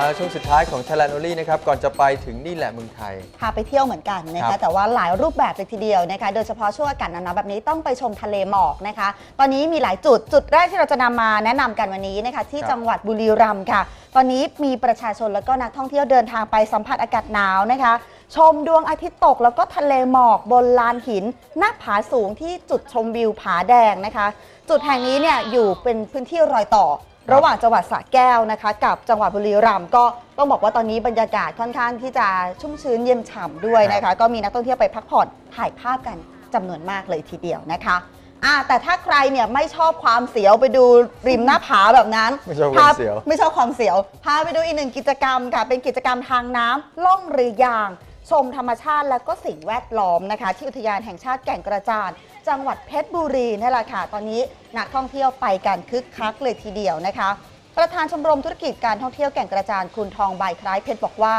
มาช่วงสุดท้ายของ Thailand Only นะครับ ก่อนจะไปถึงนี่แหละเมืองไทย พาไปเที่ยวเหมือนกันนะครัคะ บแต่ว่าหลายรูปแบบเลยทีเดียวนะคะ โดยเฉพาะช่วงอากาศหนาวๆแบบนี้ต้องไปชมทะเลหมอกนะคะ ตอนนี้มีหลายจุด จุดแรกที่เราจะนำมาแนะนำกันวันนี้นะคะ ที่ครับ จังหวัดบุรีรัมย์ค่ะ ตอนนี้มีประชาชนแล้วก็นักท่องเที่ยวเดินทางไปสัมผัสอากาศหนาวนะคะ ชมดวงอาทิตย์ตกแล้วก็ทะเลหมอกบนลานหิน หน้าผาสูงที่จุดชมวิวผาแดงนะคะ จุดแห่งนี้เนี่ยอยู่เป็นพื้นที่รอยต่อ ระหว่างจังหวัดสระแก้วนะคะ กับจังหวัดบุรีรัมย์ก็ต้องบอกว่าตอนนี้บรรยากาศค่อนข้างที่จะชุ่มชื้นเย็นฉ่ำด้วยนะคะ ก็มีนักท่องเที่ยวไปพักผ่อนถ่ายภาพกันจำนวนมากเลยทีเดียวนะคะอ่าแต่ถ้าใครเนี่ยไม่ชอบความเสียวไปดูริมหน้าผาแบบนั้นไม่ชอบความพเสียวไม่ชอบความเสียวพาไปดูอีกหนึ่งกิจกรรมค่ะ เป็นกิจกรรมทางน้ำล่องเรือยาง ชมธรรมชาติและก็สิ่งแวดล้อมนะคะ ที่อุทยานแห่งชาติแก่งกระจาน จังหวัดเพชรบุรีนี่แหละค่ะ ตอนนี้นักท่องเที่ยวไปกันคึกคักเลยทีเดียวนะคะ ประธานชมรมธุรกิจการท่องเที่ยวแก่งกระจานคุณทองใบคล้ายเพชรบอกว่า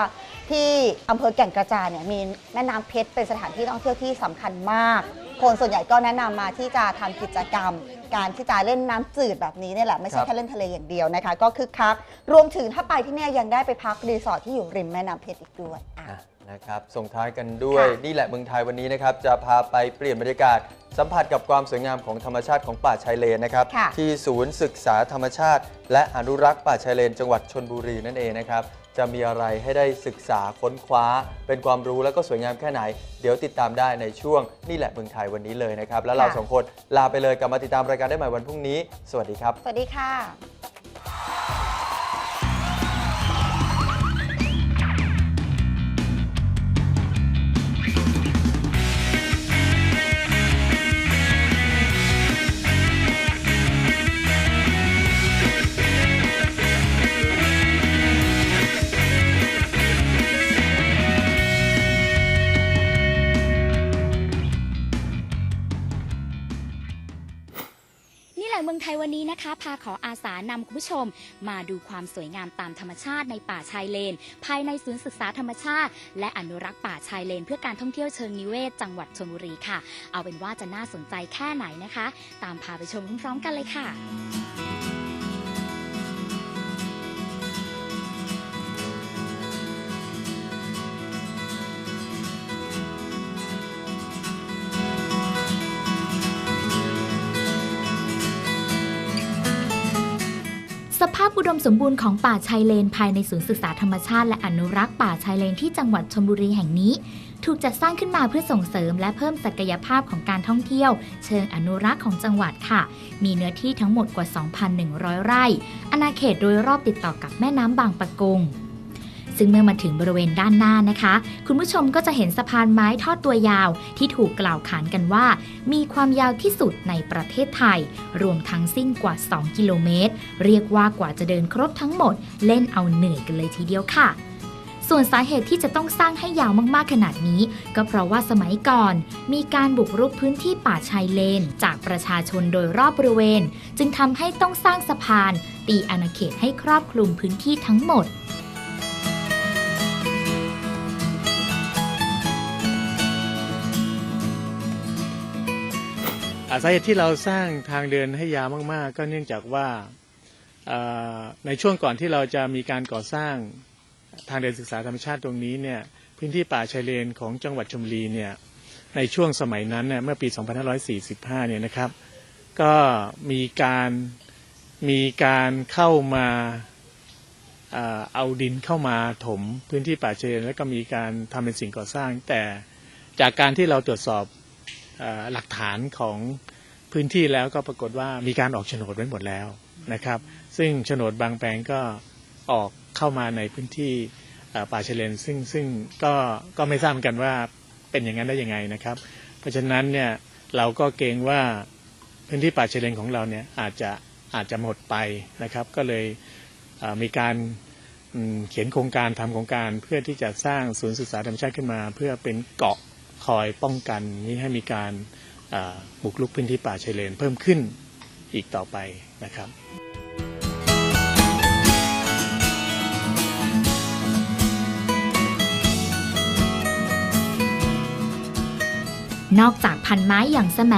ที่อำเภอแก่งกระจานเนี่ยมีแม่น้ำเพชรเป็นสถานที่ท่องเที่ยวที่สำคัญมาก คนส่วนใหญ่ก็แนะนำมาที่จะทำกิจกรรม การที่จะเล่นน้ำจืดแบบนี้เนี่ยแหละไม่ใช่แค่เล่นทะเลอย่างเดียวนะคะ ก็คึกคักรวมถึงถ้าไปที่เนี่ยยังได้ไปพักรีสอร์ทที่อยู่ริมแม่น้ำเพชรอีกด้วยอะ อะ นะครับส่งท้ายกันด้วยค่ะ นี่แหละเมืองไทยวันนี้นะครับจะพาไปเปลี่ยนบรรยากาศ สัมผัสกับความสวยงามของธรรมชาติของป่าชายเลนนะครับ ค่ะ ที่ศูนย์ศึกษาธรรมชาติ และอนุรักษ์ป่าชายเลน จังหวัดชนบุรีนั่นเองนะครับ จะมีอะไรให้ได้ศึกษาค้นคว้า เป็นความรู้แล้วก็สวยงามแค่ไหน เดี๋ยวติดตามได้ในช่วงนี่แหละเมืองไทยวันนี้เลยนะครับ แล้วเราค่ะสองคนลาไปเลยกลับมาติดตามรายการได้ใหม่วันพรุ่งนี้ สวัสดีครับ สวัสดีค่ะ พาขออาสานำคุณผู้ชม มาดูความสวยงามตามธรรมชาติในป่าชายเลน ภายในศูนย์ศึกษาธรรมชาติ และอนุรักษ์ป่าชายเลน เพื่อการท่องเที่ยวเชิงนิเวศ จังหวัดชลบุรีค่ะ เอาเป็นว่าจะน่าสนใจแค่ไหนนะคะ ตามพาไปชมพร้อมๆกันเลยค่ะ อุดมสมบูรณ์ของป่าชายเลนภายในศูนย์ศึกษาธรรมชาติและอนุรักษ์ป่าชายเลนที่จังหวัดชลบุรีแห่งนี้ ถูกจัดสร้างขึ้นมาเพื่อส่งเสริมและเพิ่มศักยภาพของการท่องเที่ยว เชิงอนุรักษ์ของจังหวัดค่ะ มีเนื้อที่ทั้งหมดกว่า 2,100 ไร่อาณาเขตโดยรอบติดต่อกับแม่น้ำบางปะกง ซึ่งเมื่อมาถึงบริเวณด้านหน้านะคะ คุณผู้ชมก็จะเห็นสะพานไม้ทอดตัวยาว ที่ถูกกล่าวขานกันว่า มีความยาวที่สุดในประเทศไทย รวมทั้งสิ้นกว่า 2 กิโลเมตร เรียกว่ากว่าจะเดินครบทั้งหมด เล่นเอาเหนื่อยกันเลยทีเดียวค่ะส่วนสาเหตุที่จะต้องสร้างให้ยาวมากๆขนาดนี้ ก็เพราะว่าสมัยก่อน มีการบุกรุกพื้นที่ป่าชายเลน จากประชาชนโดยรอบบริเวณ จึงทำให้ต้องสร้างสะพาน ตีอาณาเขตให้ครอบคลุมพื้นที่ทั้งหมด สาเหตุที่เราสร้างทางเดินให้ยาวมาก ๆ ก็เนื่องจากว่าในช่วงก่อนที่เราจะมีการก่อสร้างทางเดินศึกษาธรรมชาติตรงนี้เนี่ยพื้นที่ป่าชายเลนของจังหวัดชลบุรีเนี่ยในช่วงสมัยนั้นเนี่ยเมื่อปี 2545 เนี่ยนะครับ ก็มีการมีการเข้ามาเอาดินเข้ามาถมพื้นที่ป่าชายเลนแล้วก็มีการทำเป็นสิ่งก่อสร้าง แต่จากการที่เราตรวจสอบ หลักฐานของพื้นที่แล้วก็ปรากฏว่ามีการออกโฉนดไว้หมดแล้วนะครับ ซึ่งโฉนดบางแปลงก็ออกเข้ามาในพื้นที่ป่าชายเลนซึ่งซึ่งก็ก็ไม่ทราบกันว่าเป็นอย่างนั้นได้ยังไงนะครับ เพราะฉะนั้นเนี่ยเราก็เกรงว่าพื้นที่ป่าชายเลนของเราเนี่ยอาจจะอาจจะหมดไปนะครับ ก็เลยเมีการเขียนโครงการทำโครงการเพื่อที่จะสร้างศูนย์ศึกษาธรรมชาติขึ้นมา เพื่อเป็นเกาะ คอยป้องกันนี้ให้มีการบุกรุกพื้นที่ป่าชายเลนเพิ่มขึ้นอีกต่อไปนะครับนอกจากพันไม้อย่างแสม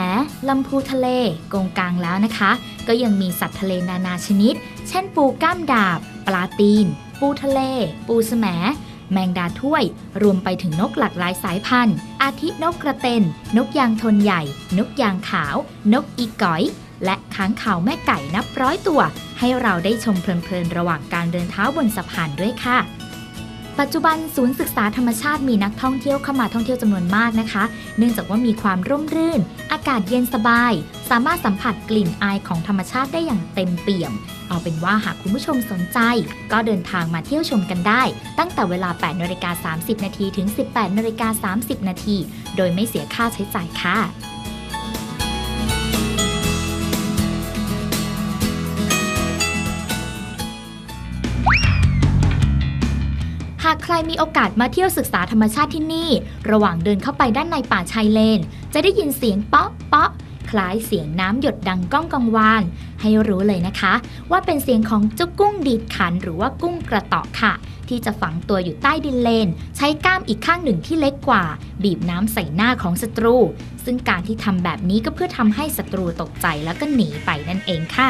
ลำพูทะเล กงกลางแล้วนะคะ ก็ยังมีสัตว์ทะเลนานาชนิด เช่นปูก้ามดาบ ปลาตีน ปูทะเล ปูแสม แมงดาถ้วย รวมไปถึงนกหลากหลายสายพันธุ์ อาทินกกระเตน นกยางทนใหญ่ นกยางขาว นกอีก๋อย และค้างคาวแม่ไก่นับร้อยตัว ให้เราได้ชมเพลินๆระหว่างการเดินเท้าบนสะพานด้วยค่ะปัจจุบันศูนย์ศึกษาธรรมชาติมีนักท่องเที่ยวเข้ามาท่องเที่ยวจำนวนมากนะคะ เนื่องจากว่ามีความร่มรื่น อากาศเย็นสบาย สามารถสัมผัสกลิ่นอายของธรรมชาติได้อย่างเต็มเปี่ยม เอาเป็นว่าหากคุณผู้ชมสนใจ ก็เดินทางมาเที่ยวชมกันได้ ตั้งแต่เวลา 8นาฬิกา30 นาทีถึง 18นาฬิกา30 นาที โดยไม่เสียค่าใช้จ่ายค่ะหากใครมีโอกาสมาเที่ยวศึกษาธรรมชาติที่นี่ ระหว่างเดินเข้าไปด้านในป่าชายเลน จะได้ยินเสียงเปาะเปาะ ล้ายเสียงน้ำหยดดังก้องกังวาน ให้รู้เลยนะคะ ว่าเป็นเสียงของเจ้ากุ้งดีดขันหรือว่ากุ้งกระเตาะค่ะ ที่จะฝังตัวอยู่ใต้ดินเลน ใช้ก้ามอีกข้างหนึ่งที่เล็กกว่า บีบน้ำใส่หน้าของศัตรู ซึ่งการที่ทำแบบนี้ก็เพื่อทำให้ศัตรูตกใจแล้วก็หนีไปนั่นเองค่ะ